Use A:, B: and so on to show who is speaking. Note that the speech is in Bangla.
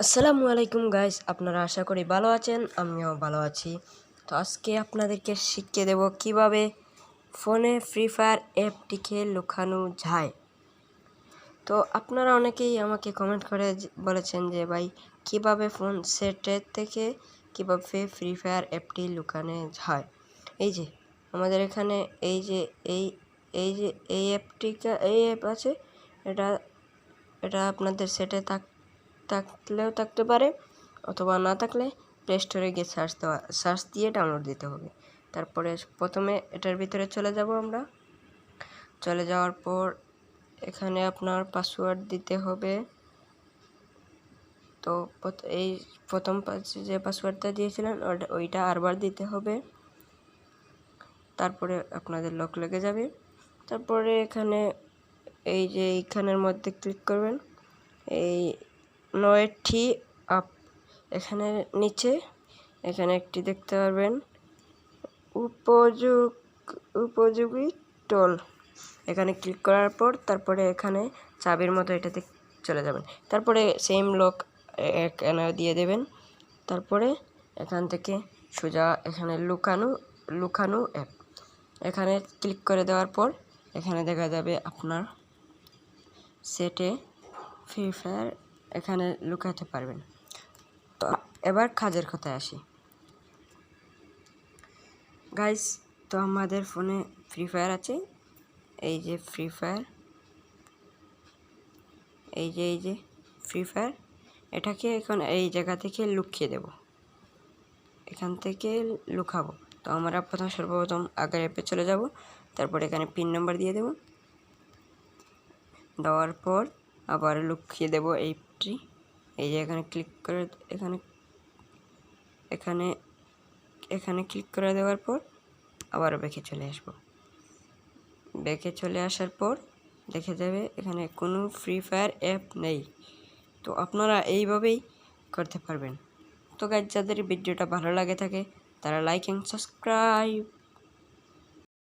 A: আসসালামু আলাইকুম গাইস আপনারা আশা করি ভালো আছেন, আমিও ভালো আছি। তো আজকে আপনাদেরকে শিখিয়ে দেব কীভাবে ফোনে ফ্রি ফায়ার অ্যাপটিকে লুকানো যায়। তো আপনারা অনেকেই আমাকে কমেন্ট করে বলেছেন যে, ভাই, কীভাবে ফোন সেটের থেকে কীভাবে ফ্রি ফায়ার অ্যাপটি লুকানো যায়? এই যে, আমাদের এখানে এই যে, এই এই যে, এই অ্যাপটিকে, এই অ্যাপ আছে, এটা এটা আপনাদের সেটে থাক থাকলেও থাকতে পারে, অথবা না থাকলে প্লে স্টোরে গিয়ে সার্চ দেওয়া সার্চ দিয়ে ডাউনলোড দিতে হবে। তারপরে প্রথমে এটার ভিতরে চলে যাব আমরা। চলে যাওয়ার পর এখানে আপনার পাসওয়ার্ড দিতে হবে। তো এই প্রথম যে পাসওয়ার্ডটা দিয়েছিলেন ওইটা আরবার দিতে হবে। তারপরে আপনাদের লক লেগে যাবে। তারপরে এখানে এই যে এইখানের মধ্যে ক্লিক করবেন। এই নয়টি আপ, এখানে নিচে, এখানে একটি দেখতে পারবেন। উপযোগ উপযোগী টোল। এখানে ক্লিক করার পর তারপরে এখানে চাবির মতো এটাতে চলে যাবেন। তারপরে সেম লক এখানে দিয়ে দেবেন। তারপরে এখান থেকে সোজা এখানে লুকানো লুকানো অ্যাপ এখানে ক্লিক করে দেওয়ার পর এখানে দেখা যাবে আপনার সেটে ফ্রি ফায়ার এখানে লুকাতে পারবেন। তো এবার কাজের কথায় আসি। গাইস তো আমাদের ফোনে ফ্রি ফায়ার আছে। এই যে ফ্রি ফায়ার এই যে এই যে ফ্রি ফায়ার এটাকে এখন এই জায়গা থেকে লুকিয়ে দেব। এখান থেকে লুকাবো। তো আমরা প্রথম সর্বপ্রথম আগের অ্যাপে চলে যাব। তারপর এখানে পিন নাম্বার দিয়ে দেব। দেওয়ার পর আবার লুকিয়ে দেব এইটি এই যে এখানে ক্লিক করে, এখানে এখানে এখানে ক্লিক করে দেওয়ার পর আবারও ব্যাকে চলে আসব। ব্যাকে চলে আসার পর দেখে যাবে এখানে কোনো ফ্রি ফায়ার অ্যাপ নেই। তো আপনারা এইভাবেই করতে পারবেন। তো গাইজ যাদের ভিডিওটা ভালো লাগে থাকে, তারা লাইক অ্যান্ড সাবস্ক্রাইব